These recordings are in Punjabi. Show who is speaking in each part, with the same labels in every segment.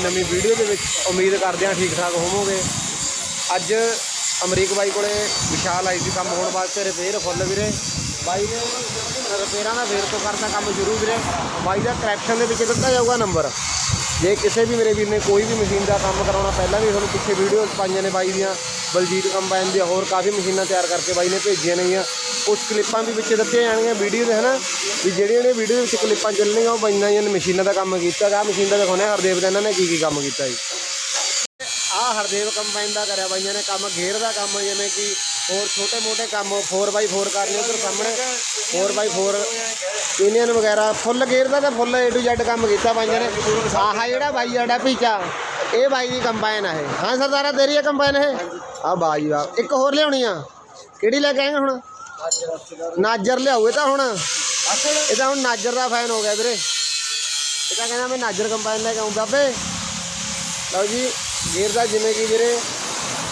Speaker 1: ਨਵੀਂ ਵੀਡੀਓ ਦੇ ਵਿੱਚ ਉਮੀਦ ਕਰਦੇ ਹਾਂ ਠੀਕ ਠਾਕ ਹੋਵੋਗੇ। ਅੱਜ ਅਮਰੀਕ ਬਾਈ ਕੋਲੇ ਵਿਸ਼ਾਲ ਆਈ ਸੀ ਕੰਮ ਹੋਣ ਵਾਸਤੇ ਰਿਪੇਅਰ ਫੁੱਲ ਵੀਰੇ। ਬਾਈ ਨੇ ਰਿਪੇਅਰਾਂ ਦਾ ਫੇਰ ਤੋਂ ਕਰਦਾ ਕੰਮ ਜ਼ਰੂਰ ਵੀਰੇ। ਬਾਈ ਦਾ ਕਰੈਕਸ਼ਨ ਦੇ ਵਿੱਚ ਦਿੱਤਾ ਜਾਊਗਾ ਨੰਬਰ ਜੇ ਕਿਸੇ ਵੀ ਮੇਰੇ ਵੀਰ ਨੇ ਕੋਈ ਵੀ ਮਸ਼ੀਨ ਦਾ ਕੰਮ ਕਰਾਉਣਾ, ਪਹਿਲਾਂ ਵੀ ਤੁਹਾਨੂੰ ਪਿੱਛੇ ਵੀਡੀਓਜ਼ ਪਾਈਆਂ ਨੇ ਬਾਈ ਦੀਆਂ। ਬਲਜੀਤ ਕੰਬਾਈਨ ਦੀਆਂ ਹੋਰ ਕਾਫੀ ਮਸ਼ੀਨਾਂ ਤਿਆਰ ਕਰਕੇ ਬਾਈ ਨੇ ਭੇਜੀਆਂ ਨੇਗੀਆਂ। ਕੁਛ ਕਲਿੱਪਾਂ ਵੀ ਵਿੱਚ ਦਿੱਤੀਆਂ ਜਾਣਗੀਆਂ ਵੀਡੀਓ ਦੇ ਹਨਾ ਵੀ ਜਿਹੜੀਆਂ ਨੇ ਵੀਡੀਓ ਦੇ ਵਿੱਚ ਕਲਿੱਪਾਂ ਚੱਲਣਗੀਆਂ ਉਹ ਬਾਈਆਂ ਦੀਆਂ ਨੇ ਮਸ਼ੀਨਾਂ ਦਾ ਕੰਮ ਕੀਤਾ ਗਾ ਮਸ਼ੀਨ ਦਾ ਦਿਖਾਉਣੇ ਹਰਦੇਵ ਦਾ ਇਹਨਾਂ ਨੇ ਕੀ ਕੀ ਕੰਮ ਕੀਤਾ ਜੀ। ਆ ਹਰਦੇਵ ਕੰਬਾਈਨ ਦਾ ਕਰਿਆ, ਬਾਈਆਂ ਨੇ ਕੰਮ ਘੇਰ ਦਾ ਕੰਮ, ਜਿਵੇਂ ਕਿ ਹੋਰ ਛੋਟੇ ਮੋਟੇ ਕੰਮ 4x4 ਕਰਨੇ ਉਧਰ ਸਾਹਮਣੇ। 4x4 ਯੂਨੀਅਨ ਵਗੈਰਾ ਫੁੱਲ ਘੇਰ ਦਾ ਤਾਂ ਫੁੱਲ A to Z ਕੰਮ ਕੀਤਾ ਬਾਈਆਂ ਨੇ। ਆਹ ਜਿਹੜਾ ਬਾਈ, ਸਾਡਾ ਪੀਚਾ ਇਹ ਬਾਈ ਦੀ ਕੰਬਾਈਨ ਆ ਇਹ। ਹਾਂ ਸਰਦਾਰਾ, ਤੇਰੀ ਹੈ ਕੰਬਾਈਨ ਇਹ? ਆ ਬਾਈ ਵਾਹ ਇੱਕ ਹੋਰ ਲਿਆਉਣੀ ਆ। ਕਿਹੜੀ ਲੈ ਕੇ ਆਏਗਾ ਹੁਣ? ਨਾਜਰ ਇਹ ਤਾਂ ਹੁਣ ਇਹ ਤਾਂ ਹੁਣ ਨਾਜਰ ਦਾ ਫੈਨ ਹੋ ਗਿਆ ਵੀਰੇ। ਇਹ ਤਾਂ ਕਹਿੰਦਾ ਮੈਂ ਨਾਜਰ ਕੰਬਾਈਨ ਲੈ ਕੇ ਆਉਂ ਬਾਬੇ ਲਓ ਜੀ ਗੇਅਰ ਦਾ ਜਿਵੇਂ ਕਿ ਵੀਰੇ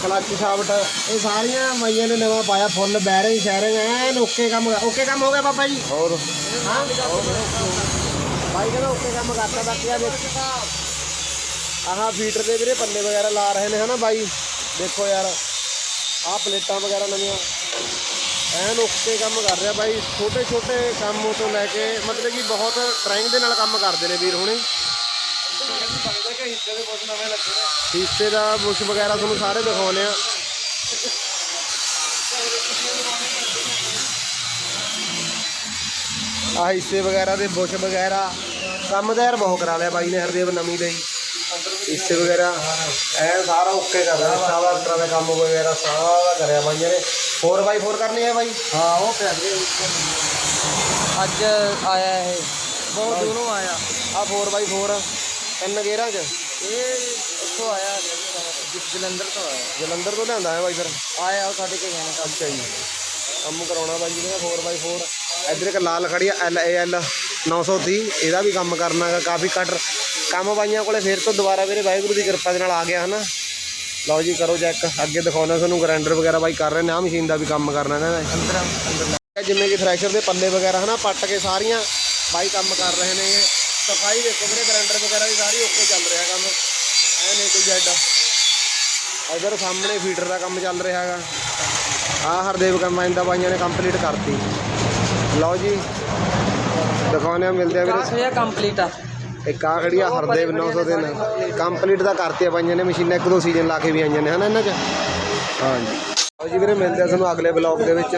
Speaker 1: ਕਲੱਚ ਸ਼ਾਫਟ। ਇਹ ਸਾਰੀਆਂ ਮਾਈਆਂ ਨੇ ਨਵਾਂ ਪਾਇਆ ਫੁੱਲ ਬੈਰਿੰਗ ਸ਼ੈਰਿੰਗ ਐਨ ਓਕੇ ਕੰਮ ਓਕੇ ਕੰਮ ਹੋ ਗਿਆ ਬਾਬਾ ਜੀ। ਹੋਰ? ਹਾਂ? ਬਾਈ ਕਹਿੰਦਾ ਓਕੇ ਕੰਮ ਕਰਤਾ ਬਾਕੀ ਆ ਦੇਖ। ਆਹ ਫੀਟਰ ਦੇ ਵੀਰੇ ਪੱਲੇ ਵਗੈਰਾ ਲਾ ਰਹੇ ਨੇ ਹਨਾ ਬਾਈ। ਦੇਖੋ ਯਾਰ ਆਹ ਪਲੇਟਾਂ ਵਗੈਰਾ ਨਵੀਆਂ। ਐਨ ਓਕੇ ਕੰਮ ਕਰ ਰਿਹਾ ਬਾਈ, ਛੋਟੇ ਛੋਟੇ ਕੰਮ ਤੋਂ ਲੈ ਕੇ ਮਤਲਬ ਕਿ ਬਹੁਤ ਡਰਾਇੰਗ ਦੇ ਨਾਲ ਕੰਮ ਕਰਦੇ ਨੇ ਵੀਰ ਹੁਣੇ। ਹਿੱਸੇ ਦਾ ਬੁਸ਼ ਵਗੈਰਾ ਤੁਹਾਨੂੰ ਸਾਰੇ ਦਿਖਾਉਣੇ ਆ। ਆ ਹਿੱਸੇ ਵਗੈਰਾ ਦੇ ਬੁਸ਼ ਵਗੈਰਾ, ਕੰਮ ਤਾਂ ਯਾਰ ਬਹੁਤ ਕਰਾ ਲਿਆ ਬਾਈ ਨੇ ਹਰਦੇਵ ਨਵੀਂ ਲਈ। ਹਿੱਸੇ ਵਗੈਰਾ ਐ ਸਾਰਾ ਓਕੇ ਕਰ ਰਿਹਾ ਸਾਰਾ ਤਰ੍ਹਾਂ ਦਾ ਕੰਮ ਵਗੈਰਾ ਸਾਰਾ ਕਰਿਆ ਬਾਈਆਂ ਨੇ। 4x4 ਕਰਨੀ ਹੈ ਬਾਈ?
Speaker 2: ਹਾਂ ਉਹ ਪਿਆ ਅੱਜ ਆਇਆ ਇਹ। ਬਹੁਤ ਦੂਰੋਂ ਆਇਆ।
Speaker 1: ਆ 4x4 ਤਿੰਨ ਗੇਅਰਾਂ 'ਚ।
Speaker 2: ਇਹ ਉੱਥੋਂ ਆਇਆ? ਜਲੰਧਰ ਤੋਂ ਆਇਆ।
Speaker 1: ਜਲੰਧਰ ਤੋਂ ਲਿਆਂਦਾ ਹੈ ਬਾਈ ਫਿਰ।
Speaker 2: ਆਇਆ ਸਾਡੇ ਕੋਲ ਜਾਣਾ।
Speaker 1: ਅੱਛਾ ਜੀ। ਕੰਮ ਕਰਾਉਣਾ ਬਾਈ ਜੀ ਨੇ 4x4 ਇੱਧਰ ਇੱਕ ਲਾਲ ਖੜੀ ਆ ਐਲ ਏ ਐਲ 930 ਇਹਦਾ ਵੀ ਕੰਮ ਕਰਨਾ ਕਾਫੀ ਕੱਟ। ਕੰਮ ਬਾਈਆਂ ਕੋਲੇ ਫੇਰ ਤੋਂ ਦੁਬਾਰਾ ਵੀਰੇ ਵਾਹਿਗੁਰੂ ਦੀ ਕਿਰਪਾ ਦੇ ਨਾਲ ਆ ਗਿਆ ਹਨਾ। ਲਓ ਜੀ ਕਰੋ ਚੈੱਕ ਅੱਗੇ ਦਿਖਾਉਣਾ ਤੁਹਾਨੂੰ ਗ੍ਰਾਈਂਡਰ ਵਗੈਰਾ ਬਾਈ ਕਰ ਰਹੇ ਨੇ ਆ ਮਸ਼ੀਨ ਦਾ ਵੀ ਕੰਮ ਕਰਨਾ ਕਹਿੰਦਾ
Speaker 2: ਅੰਦਰ ਅੰਦਰ
Speaker 1: ਜਿਵੇਂ ਕਿ ਥ੍ਰੈਸ਼ਰ ਦੇ ਪੱਲੇ ਵਗੈਰਾ ਹਨਾ ਪੱਟ ਕੇ ਸਾਰੀਆਂ ਬਾਈ ਕੰਮ ਕਰ ਰਹੇ ਨੇ ਸਫ਼ਾਈ ਦੇਖੋ ਵੀਰੇ ਗ੍ਰਾਈਂਡਰ ਵਗੈਰਾ ਵੀ ਸਾਰੀ ਓਕੇ ਚੱਲ ਰਿਹਾ ਕੰਮ। ਐਨ ਏ ਟੂ ਜ਼ੈਡ। ਇਧਰ ਸਾਹਮਣੇ ਫੀਡਰ ਦਾ ਕੰਮ ਚੱਲ ਰਿਹਾ ਹੈਗਾ। ਆ ਹਰਦੇਵ ਕੰਬਾਈਨ ਦਾ ਬਾਈਆਂ ਨੇ ਕੰਪਲੀਟ ਕਰਤੀ। ਲਓ ਜੀ ਦਿਖਾਉਂਦੇ ਆ ਮਿਲਦੇ ਆ ਵੀਰੇ।
Speaker 2: ਕੰਪਲੀਟ ਆ।
Speaker 1: ਇੱਕ ਆ ਖੜੀ ਆ ਹਰਦੇਵ 903 ਕੰਪਲੀਟ ਤਾਂ ਕਰਤੀ ਆ ਬਾਈਆਂ ਨੇ, ਮਸ਼ੀਨਾਂ ਇੱਕ ਦੋ ਸੀਜ਼ਨ ਲਾ ਕੇ ਵੀ ਆਈਆਂ ਨੇ ਹਨਾ ਇਹਨਾਂ 'ਚ? ਹਾਂਜੀ। ਲਓ ਜੀ ਵੀਰੇ, ਮਿਲਦੇ ਆ ਤੁਹਾਨੂੰ ਅਗਲੇ ਬਲੌਗ ਦੇ ਵਿੱਚ।